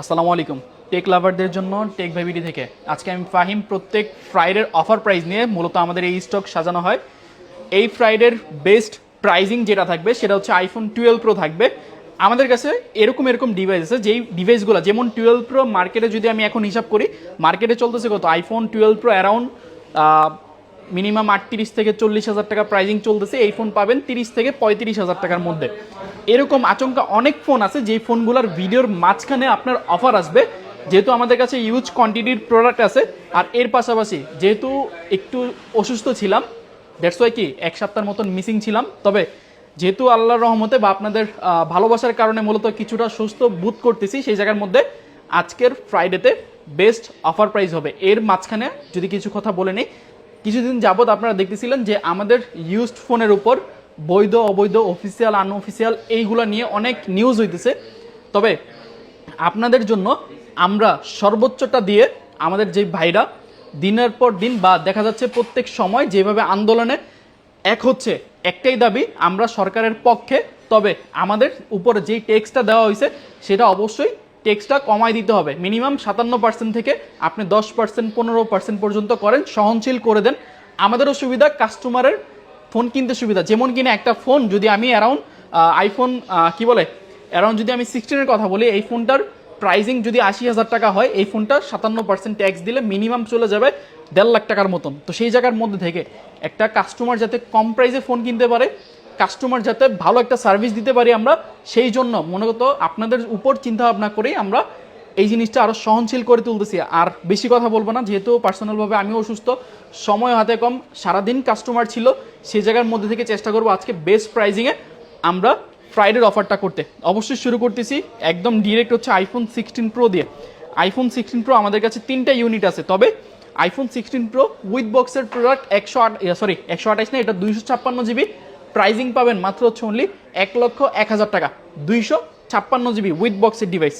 আসসালামু আলাইকুম। টেক লাভারদের জন্য টেক ভাইবিডি থেকে। আজকে আমি ফাহিম প্রত্যেক ফ্রাইডের অফার প্রাইস নিয়ে মূলত আমাদের এই স্টক সাজানো হয়। এই ফ্রাইডের বেস্ট প্রাইজিং যেটা থাকবে, সেটা হচ্ছে আইফোন টুয়েলভ প্রো থাকবে। আমাদের কাছে এরকম এরকম ডিভাইস আছে, যেই ডিভাইসগুলো যেমন টুয়েলভ প্রো মার্কেটে যদি আমি এখন হিসাব করি মার্কেটে চলতেছে কত? IPhone twelve pro around minimum আটত্রিশ থেকে চল্লিশ হাজার টাকা প্রাইজিং চলতেছে। এই ফোন পাবেন তিরিশ থেকে পঁয়ত্রিশ হাজার টাকার মধ্যে। এরকম আচমকা অনেক ফোন আছে, যেই ফোনগুলোর ভিডিওর মাঝখানে আপনার অফার আসবে। যেহেতু আমাদের কাছে ইউজ কোয়ান্টিটির প্রোডাক্ট আছে, আর এর পাশাপাশি যেহেতু একটু অসুস্থ ছিলাম দ্যাটস কি, এক সপ্তাহের মতন মিসিং ছিলাম। তবে যেহেতু আল্লাহর রহমতে বা আপনাদের ভালোবাসার কারণে মূলত কিছুটা সুস্থ বুথ করতেছি, সেই জায়গার মধ্যে আজকের ফ্রাইডেতে বেস্ট অফার প্রাইস হবে। এর মাঝখানে যদি কিছু কথা বলে নিই কিছুদিন যাবৎ আপনারা দেখতেছিলেন যে আমাদের ইউজড ফোনের উপর বৈধ, অবৈধ অফিসিয়াল আনঅফিসিয়াল এইগুলো নিয়ে অনেক নিউজ হইতেছে। তবে আপনাদের জন্য আমরা সর্বোচ্চটা দিয়ে আমাদের যে ভাইরা দিনের পর দিন বা দেখা যাচ্ছে প্রত্যেক সময় যেভাবে আন্দোলনে এক হচ্ছে একটাই দাবি, আমরা সরকারের পক্ষে, তবে আমাদের উপরে যেই ট্যাক্সটা দেওয়া হয়েছে সেটা অবশ্যই ট্যাক্সটা কমাই দিতে হবে। মিনিমাম সাতান্ন পার্সেন্ট থেকে আপনি দশ পার্সেন্ট পনেরো পার্সেন্ট পর্যন্ত করেন, সহনশীল করে দেন। আমাদেরও সুবিধা কাস্টমারের ফোন কিনতে সুবিধা। যেমন কিনা একটা ফোন যদি আমি অ্যারাউন্ড আইফোন কি বলে? অ্যারাউন্ড যদি আমি সিক্সটিনের কথা বলি, এই ফোনটার প্রাইজিং যদি আশি হাজার টাকা হয়, এই ফোনটা সাতান্ন পার্সেন্ট ট্যাক্স দিলে মিনিমাম চলে যাবে দেড় লাখ টাকার মতন। তো সেই জায়গার মধ্যে থেকে একটা কাস্টমার যাতে কম প্রাইসে ফোন কিনতে পারে কাস্টমার যাতে ভালো একটা সার্ভিস দিতে পারি আমরা, সেই জন্য মূলত আপনাদের উপর চিন্তা ভাবনা করেই আমরা এই জিনিসটা আরও সহনশীল করে তুলতেছি। আর বেশি কথা বলব না, যেহেতু পার্সোনালভাবে আমিও অসুস্থ, সময় হাতে কম, সারাদিন কাস্টমার ছিল, সেই জায়গার মধ্যে থেকে চেষ্টা করব আজকে বেস্ট প্রাইজিংয়ে আমরা ফ্রাইডের অফারটা করতে। অবশ্যই শুরু করতেছি একদম ডিরেক্ট হচ্ছে আইফোন সিক্সটিন প্রো দিয়ে। আইফোন সিক্সটিন প্রো আমাদের কাছে তিনটা ইউনিট আছে, তবে আইফোন সিক্সটিন প্রো উইথ বক্সের প্রোডাক্ট একশো আট সরি একশো আঠাশ না, এটা দুইশো ছাপ্পান্ন জিবি প্রাইজিং পাবেন মাত্র হচ্ছে অনলি এক লক্ষ এক হাজার টাকা। দুইশো ছাপ্পান্ন জিবি উইথ বক্সের ডিভাইস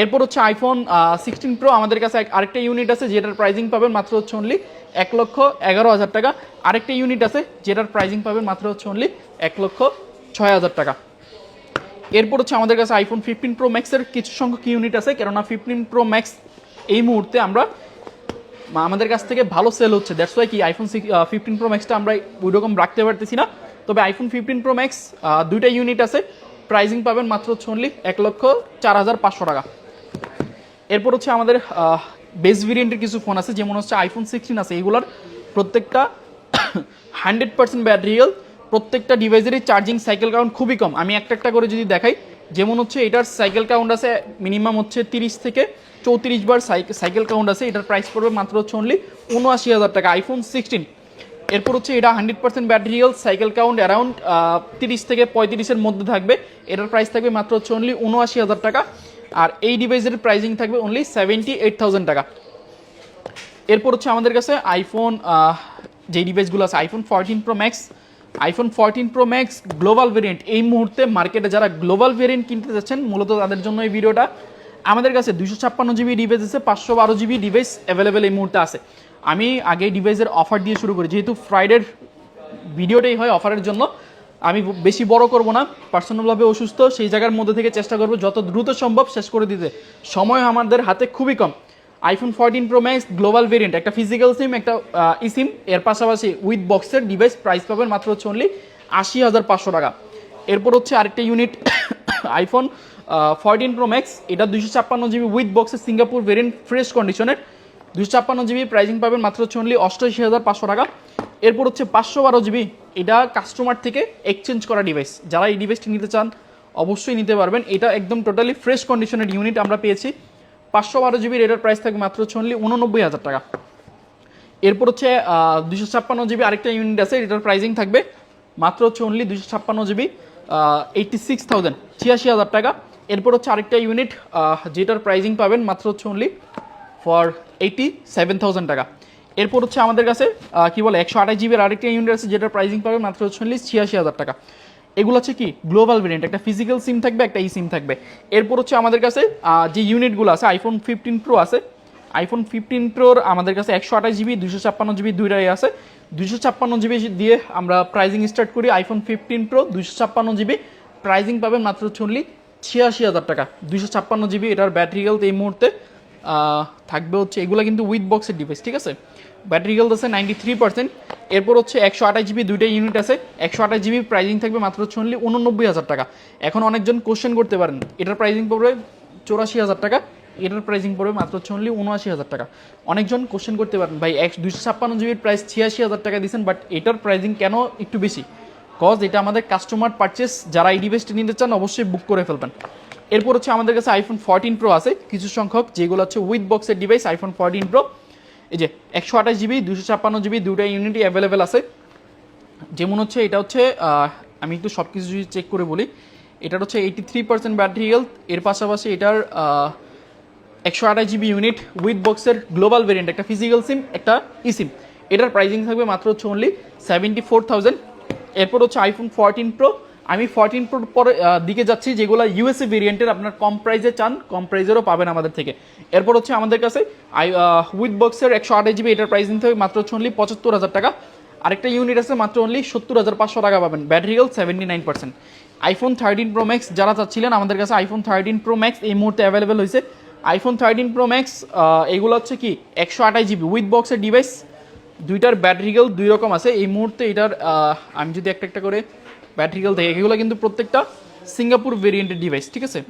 এরপর হচ্ছে আইফোন সিক্সটিন প্রো আমাদের কাছে আরেকটা ইউনিট আছে যেটার প্রাইজিং পাবেন মাত্র হচ্ছে অনলি এক লক্ষ এগারো হাজার টাকা। আরেকটা ইউনিট আছে যেটার প্রাইজিং পাবেন মাত্র হচ্ছে অনলি এক লক্ষ ছয় হাজার টাকা। এরপর হচ্ছে আমাদের কাছে আইফোন ফিফটিন প্রো ম্যাক্সের কিছু সংখ্যক ইউনিট আছে, কেননা ফিফটিন প্রো ম্যাক্স এই মুহূর্তে আমরা আমাদের কাছ থেকে ভালো সেল হচ্ছে। দ্যাটস ওয়াই কি আইফোন সিক্স ফিফটিন প্রো ম্যাক্সটা আমরা ওই রকম রাখতে পারতেছি না। তবে আইফোন ফিফটিন প্রো ম্যাক্স দুইটা ইউনিট আছে। প্রাইজিং পাবেন মাত্র হচ্ছে অনলি এক লক্ষ চার হাজার পাঁচশো টাকা। এরপর হচ্ছে আমাদের বেস ভেরিয়েন্টের কিছু ফোন আছে, যেমন হচ্ছে আইফোন সিক্সটিন আছে। এগুলোর প্রত্যেকটা হান্ড্রেড পার্সেন্ট ব্যাটারিয়াল প্রত্যেকটা ডিভাইসেরই চার্জিং সাইকেল কাউন্ট খুবই কম। আমি একটা একটা করে যদি দেখাই, যেমন হচ্ছে এটার সাইকেল কাউন্ট আছে মিনিমাম হচ্ছে তিরিশ থেকে চৌত্রিশ বার সাইকেল কাউন্ট আছে। এটার প্রাইস পড়বে মাত্র হচ্ছে অনলি উনআশি হাজার টাকা। আইফোন সিক্সটিন এরপর হচ্ছে এটা হান্ড্রেড পার্সেন্ট ব্যাটারিয়াল সাইকেল কাউন্ট অ্যারাউন্ড তিরিশ থেকে পঁয়ত্রিশের মধ্যে থাকবে। এটার প্রাইস থাকবে মাত্র হচ্ছে অনলি উনআশি হাজার টাকা। আর এই ডিভাইসের প্রাইসিং থাকবে অনলি সেভেন্টি এইট থাউজেন্ড টাকা। এরপর হচ্ছে আমাদের কাছে আইফোন যে ডিভাইসগুলো আছে iPhone fourteen pro max iPhone fourteen pro max global variant এই মুহূর্তে মার্কেটে যারা গ্লোবাল ভেরিয়েন্ট কিনতে যাচ্ছেন, মূলত তাদের জন্য এই ভিডিওটা আমাদের কাছে দুশো ছাপ্পান্ন জিবি ডিভাইস আছে, পাঁচশো বারো জিবি ডিভাইস অ্যাভেলেবেল এই মুহূর্তে আছে। আমি আগে ডিভাইসের অফার দিয়ে শুরু করি। যেহেতু ফ্রাইডের ভিডিওটাই হয় অফারের জন্য, আমি বেশি বড় করব না পার্সোনালভাবে অসুস্থ, সেই জায়গার মধ্যে থেকে চেষ্টা করব যত দ্রুত সম্ভব শেষ করে দিতে। সময় আমাদের হাতে খুবই কম। IPhone fourteen pro max global variant একটা ফিজিক্যাল সিম একটা ই সিম এর পাশাপাশি উইথ বক্সের ডিভাইস প্রাইস পাবেন মাত্র হচ্ছে অনলি আশি হাজার পাঁচশো টাকা। এরপর হচ্ছে আরেকটা unit iPhone fourteen pro max এটা দুইশো ছাপ্পান্ন জিবি উইথ বক্সের সিঙ্গাপুর ভেরিয়েন্ট ফ্রেশ কন্ডিশনের দুশো ছাপ্পান্ন জিবি প্রাইজিং পাবেন মাত্র হচ্ছে অনলি অষ্টআশি হাজার পাঁচশো টাকা। এরপর হচ্ছে পাঁচশো বারো জিবি, এটা কাস্টমার থেকে এক্সচেঞ্জ করা ডিভাইস যারা এই ডিভাইসটি নিতে চান, অবশ্যই নিতে পারবেন। এটা একদম টোটালি ফ্রেশ কন্ডিশনের ইউনিট আমরা পেয়েছি। পাঁচশো বারো জিবির এটার প্রাইস থাকবে মাত্র হচ্ছে অনলি উননব্বই হাজার টাকা। এরপর হচ্ছে দুশো ছাপ্পান্ন জিবি আরেকটা ইউনিট আছে, এটার প্রাইজিং থাকবে মাত্র হচ্ছে অনলি দুশো ছাপ্পান্ন জিবি এইটটি সিক্স থাউজেন্ড ছিয়াশি হাজার টাকা। এরপর হচ্ছে আরেকটা ইউনিট যেটার প্রাইজিং পাবেন মাত্র হচ্ছে only for eighty seven thousand টাকা। এরপর হচ্ছে আমাদের কাছে কি বলে, একশো আঠাশ জিবির আরেকটা ইউনিট আছে যেটার প্রাইজিং পাবেন মাত্র অনলি ছিয়াশি হাজার টাকা। এগুলো হচ্ছে কি গ্লোবাল ভেরিয়েন্ট একটা ফিজিক্যাল সিম থাকবে, একটা ই সিম থাকবে। এরপর হচ্ছে আমাদের কাছে যে ইউনিটগুলো আছে আইফোন ফিফটিন প্রো আছে আইফোন ফিফটিন প্রোর আমাদের কাছে একশো আঠাশ জিবি দুশো ছাপ্পান্ন জিবি দুইটাই আছে। দুশো ছাপ্পান্ন জিবি দিয়ে আমরা প্রাইজিং স্টার্ট করি আইফোন ফিফটিন প্রো দুশো ছাপ্পান্ন জিবি প্রাইজিং পাবেন মাত্র only ছিয়াশি হাজার টাকা। দুশো ছাপ্পান্ন জিবি এটার ব্যাটারি হেলথ এই মুহূর্তে থাকবে হচ্ছে, এগুলো কিন্তু উইথ বক্সের ডিভাইস ঠিক আছে? ব্যাটারি হেলথ আছে নাইনটি থ্রি পার্সেন্ট এরপর হচ্ছে একশো আঠাশ জিবি দুইটা ইউনিট আছে, একশো আঠাশ জিবি প্রাইজিং থাকবে মাত্র হচ্ছে অনলি উননব্বই হাজার টাকা। এখন অনেকজন কোশ্চেন করতে পারেন, এটার প্রাইজিং পড়বে চৌরাশি হাজার টাকা, এটার প্রাইজিং পড়বে মাত্র হচ্ছে অনলি উনআশি হাজার টাকা। অনেকজন কোশ্চেন করতে পারেন, ভাই, এক দুশো ছাপ্পান্ন জিবির প্রাইস ছিয়াশি হাজার টাকা দিয়েছেন বাট এটার প্রাইজিং কেন একটু বেশি? কজ এটা আমাদের কাস্টমার পারচেস যারা এই ডিভাইসটি নিতে চান, অবশ্যই বুক করে ফেলবেন। এরপর হচ্ছে আমাদের কাছে আইফোন ফোরটিন প্রো আছে, কিছু সংখ্যক, যেগুলো হচ্ছে উইথ বক্সের ডিভাইস আইফোন ফোরটিন প্রো এই যে একশো আঠাশ জিবি দুশো ছাপ্পান্ন জিবি দুটা ইউনিটই অ্যাভেলেবেল আছে। যেমন হচ্ছে এটা হচ্ছে আমি একটু সব কিছু যদি চেক করে বলি, এটার হচ্ছে eighty three percent battery health এর পাশাপাশি এটার একশো আঠাশ জিবি ইউনিট উইথ বক্সের গ্লোবাল ভেরিয়েন্ট একটা ফিজিক্যাল সিম একটা ই সিম এটার প্রাইজিং থাকবে মাত্র হচ্ছে অনলি সেভেন্টি ফোর থাউজেন্ড এরপর হচ্ছে আইফোন ফোরটিন প্রো আমি ফোরটিন প্রোর পরে দিকে যাচ্ছি, যেগুলো ইউএসএ ভেরিয়েন্টের আপনার কম প্রাইসে চান, কম প্রাইসেরও পাবেন আমাদের থেকে। এরপর হচ্ছে আমাদের কাছে, আই উইথ বক্সের একশো আঠাশ জিবি এটার প্রাইস নিতে হবে, মাত্র হচ্ছে অনলি পঁচাত্তর হাজার টাকা। আরেকটা ইউনিট আছে, মাত্র অনলি সত্তর হাজার পাঁচশো টাকা পাবেন battery health seventy nine percent iPhone thirteen pro max যারা চাচ্ছিলেন, আমাদের কাছে আইফোন থার্টিন প্রো ম্যাক্স এই মুহূর্তে অ্যাভেলেবেল হয়েছে। আইফোন থার্টিন প্রো ম্যাক্স এগুলো হচ্ছে কি, একশো আঠাশ জিবি উইথ বক্সের ডিভাইস দুইটার ব্যাটারি হেলথ দুই রকম আছে। এই মুহূর্তে এটার আমি যদি একটা একটা করে ব্যাটারি হেলথ দেখি, এগুলো কিন্তু প্রত্যেকটা সিঙ্গাপুর ভেরিয়েন্টের ডিভাইস ঠিক আছে?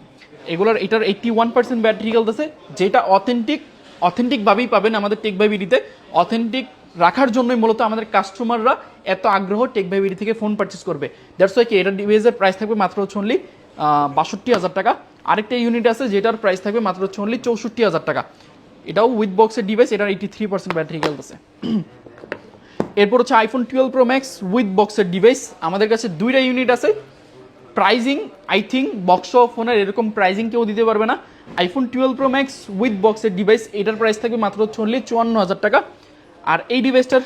এগুলোর, এটার eighty one percent battery health আছে, যেটা অথেন্টিক অথেন্টিকভাবেই পাবেন আমাদের টেক বাই বিডিতে অথেন্টিক রাখার জন্যই মূলত আমাদের কাস্টমাররা এত আগ্রহ টেক বাই বিডি থেকে ফোন পারচেস করবে। দ্যাটস ওয়াই কি এটার ডিভাইসের প্রাইস থাকবে মাত্র হচ্ছে অনলি বাষট্টি হাজার টাকা। আরেকটা ইউনিট আছে যেটার প্রাইস থাকবে মাত্র হচ্ছে অনলি চৌষট্টি হাজার টাকা। এটাও উইথ বক্সের ডিভাইস এটার এইটি থ্রি পার্সেন্ট ব্যাটারি আছে। এরপর হচ্ছে iPhone twelve pro max with বক্সের ডিভাইস আমাদের কাছে দুইটা ইউনিট আছে। প্রাইজিং আই থিঙ্ক বক্স ফোনের এরকম প্রাইজিং কেউ দিতে পারবে না। IPhone twelve pro max with বক্সের ডিভাইস এটার প্রাইস থাকবে মাত্র হচ্ছে অনলি চুয়ান্ন হাজার টাকা। আর এই ডিভাইসটার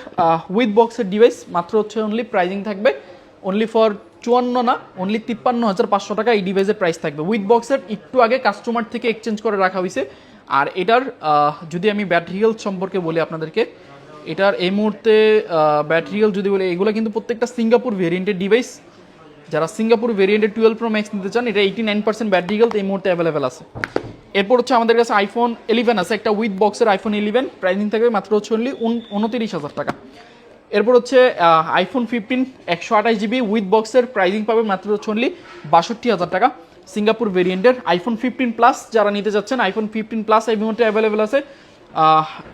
উইথ বক্সের ডিভাইস মাত্র হচ্ছে অনলি প্রাইজিং থাকবে। অনলি ফর চুয়ান্ন না অনলি তিপ্পান্ন হাজার পাঁচশো টাকা এই ডিভাইসের প্রাইস থাকবে। উইথ বক্সের একটু আগে কাস্টমার থেকে এক্সচেঞ্জ করে রাখা হয়েছে। আর এটার যদি আমি ব্যাটারি হেলথ সম্পর্কে বলি আপনাদেরকে এটার এই মুহূর্তে ব্যাটারি হেলথ যদি বলি, এগুলো কিন্তু প্রত্যেকটা সিঙ্গাপুর ভেরিয়েন্টের ডিভাইস যারা সিঙ্গাপুর ভেরিয়েন্টের টুয়েলভ প্রো ম্যাক্স নিতে চান, এটা এইটি নাইন পার্সেন্ট ব্যাটারি এই মুহূর্তে অ্যাভেলেবেল আছে। এরপর হচ্ছে আমাদের কাছে আইফোন ইলেভেন আছে, একটা উইথ বক্সের আইফোন ইলেভেন প্রাইসিং থাকবে মাত্র হচ্ছে অনলি উনতিরিশ হাজার টাকা। এরপর হচ্ছে আইফোন ফিফটিন একশো আঠাশ জিবি উইথ বক্সের প্রাইসিং পাবে মাত্র হচ্ছে অনলি বাষট্টি হাজার টাকা। সিঙ্গাপুর ভেরিয়েন্টের আইফোন ফিফটিন প্লাস যারা নিতে যাচ্ছেন আইফোন ফিফটিন প্লাস এই মুহূর্তে অ্যাভেলেবেল আছে।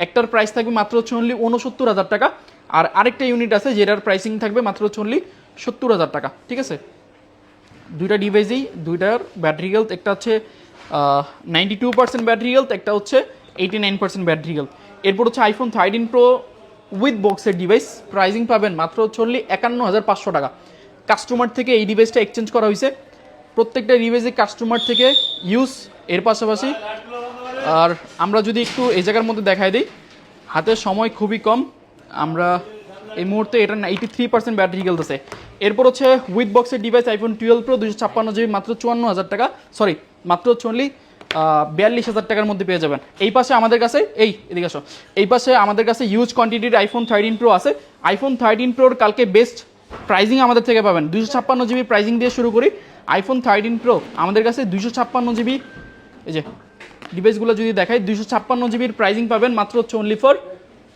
একটার প্রাইস থাকবে মাত্র হচ্ছে অনলি উনসত্তর হাজার টাকা। আর আরেকটা ইউনিট আছে যেটার প্রাইসিং থাকবে মাত্র হচ্ছে অনলি সত্তর হাজার টাকা, ঠিক আছে? দুইটা ডিভাইসেই দুইটার ব্যাটারি হেলথ একটা হচ্ছে ninety two percent battery health একটা হচ্ছে eighty nine percent battery health এরপর হচ্ছে আইফোন থার্টিন প্রো উইথ বক্সের ডিভাইস প্রাইজিং পাবেন মাত্র only একান্ন হাজার পাঁচশো টাকা। কাস্টমার থেকে এই ডিভাইসটা এক্সচেঞ্জ করা হয়েছে। প্রত্যেকটা ডিভাইসে কাস্টমার থেকে ইউজ এর পাশাপাশি আর আমরা যদি একটু এই জায়গার মধ্যে দেখাই দিই হাতে সময় খুবই কম। আমরা এই মুহূর্তে এটা এইটি থ্রি পার্সেন্ট ব্যাটারি খেলতেছে এরপর হচ্ছে উইথ বক্সের ডিভাইস আইফোন টুয়েলভ প্রো দুশো ছাপ্পান্ন জিবি মাত্র চুয়ান্ন হাজার টাকা সরি মাত্র only, বিয়াল্লিশ হাজার টাকার মধ্যে পেয়ে যাবেন। এই পাশে আমাদের কাছে এই এদিকে আসো। এই পাশে আমাদের কাছে ইউজ কোয়ান্টিটির আইফোন থার্টিন প্রো আছে। আইফোন থার্টিন প্রোর কালকে বেস্ট প্রাইজিং আমাদের থেকে পাবেন। দুশো ছাপ্পান্ন জিবি প্রাইজিং দিয়ে শুরু করি। আইফোন থার্টিন প্রো আমাদের কাছে দুশো ছাপ্পান্ন জিবি এই যে ডিভাইসগুলো যদি দেখাই দুশো ছাপ্পান্ন জিবির প্রাইজিং পাবেন মাত্র হচ্ছে অনলি ফর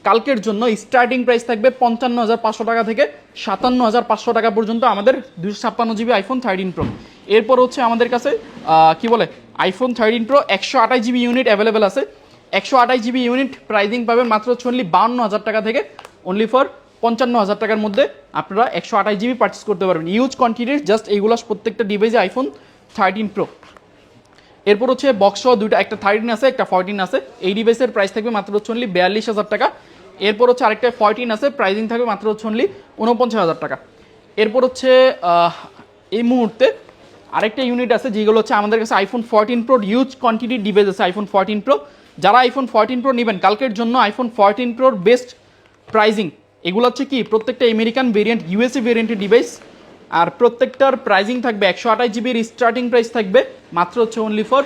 কালকের জন্য। স্টার্টিং প্রাইস থাকবে পঞ্চান্ন হাজার পাঁচশো টাকা থেকে সাতান্ন হাজার পাঁচশো টাকা পর্যন্ত আমাদের দুশো ছাপ্পান্ন জিবি আইফোন থার্টিন প্রো এরপর হচ্ছে আমাদের কাছে কি বলে আইফোন থার্টিন প্রো একশো আঠাশ জিবি ইউনিট অ্যাভেলেবেল আছে। একশো আঠাশ জিবি ইউনিট প্রাইজিং পাবেন মাত্র হচ্ছে অনলি বাউন্ন হাজার টাকা থেকে অনলি ফর পঞ্চান্ন হাজার টাকার মধ্যে আপনারা একশো আঠাশ জিবি পার্চেস করতে পারবেন। ইউজ কোয়ান্টিটির জাস্ট এইগুলো প্রত্যেকটা ডিভাইসে আইফোন থার্টিন প্রো এরপর হচ্ছে বক্স দুইটা, একটা থার্টিন আছে, একটা ফোরটিন আছে। এই ডিভাইসের প্রাইস থাকবে মাত্র হচ্ছে অনলি বিয়াল্লিশ হাজার টাকা। এরপর হচ্ছে আরেকটা ফোরটিন আছে প্রাইসিং থাকবে মাত্র হচ্ছে অনলি উনপঞ্চাশ হাজার টাকা। এরপর হচ্ছে এই মুহূর্তে আরেকটা ইউনিট আছে, যেগুলো হচ্ছে আমাদের কাছে আইফোন ফোরটিন প্রো ইউজ কোয়ান্টিটির ডিভাইস আছে আইফোন ফোরটিন প্রো যারা আইফোন ফোরটিন প্রো নেবেন, কালকের জন্য আইফোন ফোরটিন প্রোর বেস্ট প্রাইজিং এগুলো হচ্ছে কি, প্রত্যেকটা আমেরিকান ভেরিয়েন্ট ইউএসএ ভেরিয়েন্টের ডিভাইস আর প্রত্যেকটার প্রাইজিং থাকবে একশো আঠাশ জিবির স্টার্টিং প্রাইস থাকবে মাত্র হচ্ছে অনলি ফর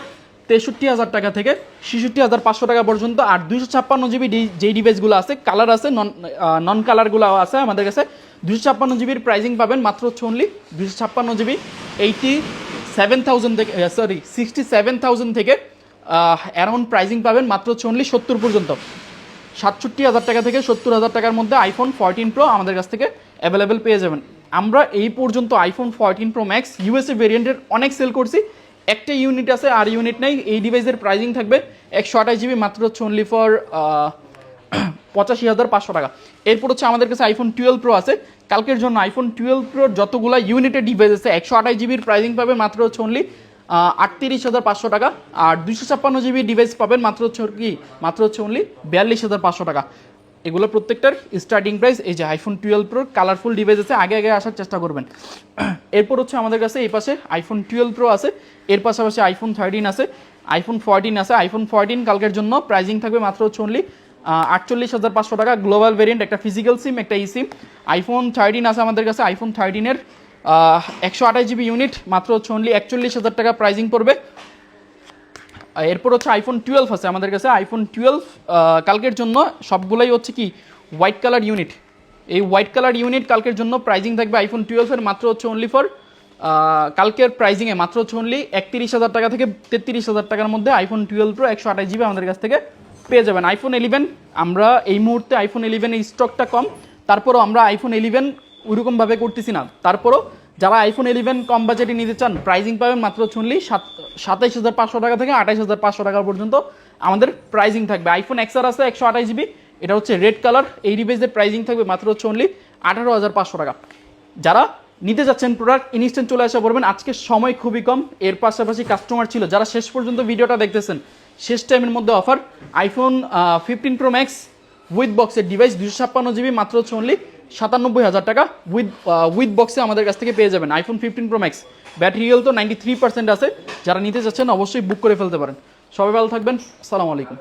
তেষট্টি হাজার টাকা থেকে ছেষট্টি হাজার পাঁচশো টাকা পর্যন্ত আর দুশো ছাপ্পান্ন জিবি যেই ডিভাইসগুলো আছে কালার আছে নন নন কালারগুলো আছে আমাদের কাছে দুশো ছাপ্পান্ন জিবির প্রাইজিং পাবেন মাত্র হচ্ছে অনলি দুশো ছাপ্পান্ন জিবি এইটি সেভেন থাউজেন্ড থেকে সরি সিক্সটি সেভেন থাউজেন্ড থেকে অ্যারাউন্ড প্রাইজিং পাবেন মাত্র হচ্ছে অনলি সত্তর পর্যন্ত। সাতষট্টি হাজার টাকা থেকে সত্তর হাজার টাকার মধ্যে আইফোন ফোরটিন প্রো আমাদের কাছ থেকে অ্যাভেলেবেল পেয়ে যাবেন। আমরা এই পর্যন্ত iPhone fourteen pro max USA ভেরিয়েন্টের অনেক সেল করছি। একটা ইউনিট আছে, আর ইউনিট নেই। এই ডিভাইসের প্রাইজিং থাকবে একশো আঠাশ জিবি মাত্র হচ্ছে অনলি ফর পঁচাশি হাজার পাঁচশো টাকা। এরপর হচ্ছে আমাদের কাছে আইফোন টুয়েলভ প্রো আছে। কালকের জন্য আইফোন টুয়েলভ প্রোর যতগুলো ইউনিটের ডিভাইস আছে, একশো আঠাশ জিবির প্রাইজিং পাবে, মাত্র হচ্ছে অনলি আটত্রিশ হাজার পাঁচশো টাকা। আর দুশো ছাপ্পান্ন জিবি ডিভাইস পাবেন, মাত্র হচ্ছে কি, মাত্র হচ্ছে অনলি বিয়াল্লিশ হাজার পাঁচশো টাকা। এগুলো প্রত্যেকটার স্টার্টিং প্রাইস এই যে আইফোন টুয়েলভ প্রোর কালারফুল ডিভাইস আছে, আগে আগে আসার চেষ্টা করবেন। এরপর হচ্ছে আমাদের কাছে এই পাশে আইফোন টুয়েলভ প্রো আছে, এর পাশাপাশি আইফোন থার্টিন আছে আইফোন ফোরটিন আছে আইফোন ফোরটিন কালকের জন্য প্রাইজিং থাকবে মাত্র হচ্ছে অনলি আটচল্লিশ হাজার পাঁচশো টাকা গ্লোবাল ভেরিয়েন্ট একটা ফিজিক্যাল সিম একটা ই সিম আইফোন থার্টিন আছে আমাদের কাছে আইফোন থার্টিনের একশো আঠাশ জিবি ইউনিট মাত্র হচ্ছে অনলি একচল্লিশ হাজার টাকা প্রাইজিং পড়বে। এরপর হচ্ছে আইফোন টুয়েলভ আছে আমাদের কাছে। আইফোন টুয়েলভ কালকের জন্য সবগুলোই হচ্ছে কি হোয়াইট কালার ইউনিট এই হোয়াইট কালার ইউনিট কালকের জন্য প্রাইজিং থাকবে আইফোন টুয়েলভের মাত্র হচ্ছে অনলি ফর কালকের প্রাইজিংয়ে মাত্র হচ্ছে অনলি একত্রিশ হাজার টাকা থেকে তেত্রিশ হাজার টাকার মধ্যে আইফোন টুয়েলভ প্রো একশো আঠাশ জিবি আমাদের কাছ থেকে পেয়ে যাবেন। আইফোন ইলেভেন আমরা এই মুহূর্তে আইফোন ইলেভেনের স্টকটা কম। তারপরও আমরা আইফোন ইলেভেন ওইরকমভাবে করতেছি না। তারপরও যারা আইফোন ইলেভেন কম বাজেটে নিতে চান প্রাইজিং পাবেন মাত্র চল্লিশ, সাত, সাতাইশ হাজার পাঁচশো টাকা থেকে আঠাইশ হাজার পাঁচশো টাকা পর্যন্ত আমাদের প্রাইজিং থাকবে। আইফোন এক্সআর আছে একশো আঠাশ জিবি এটা হচ্ছে রেড কালার এই ডিভাইসের প্রাইজিং থাকবে মাত্র হচ্ছে অনলি আঠারো হাজার পাঁচশো টাকা। যারা নিতে যাচ্ছেন প্রোডাক্ট ইনস্ট্যান্ট চলে আসা পড়বেন। আজকে সময় খুবই কম, এর পাশাপাশি কাস্টমার ছিল। যারা শেষ পর্যন্ত ভিডিওটা দেখতেছেন, শেষ টাইমের মধ্যে offer iPhone fifteen pro max with বক্সের ডিভাইস দুশো ছাপ্পান্ন জিবি মাত্র হচ্ছে অনলি সাতানব্বই হাজার টাকা উইথ উইথ বক্সে আমাদের কাছ থেকে পেয়ে যাবেন iPhone fifteen pro max battery health তো নাইনটি থ্রি পার্সেন্ট আছে। যারা নিতে চাচ্ছেন অবশ্যই বুক করে ফেলতে পারেন। সবাই ভালো থাকবেন। আসসালামু আলাইকুম।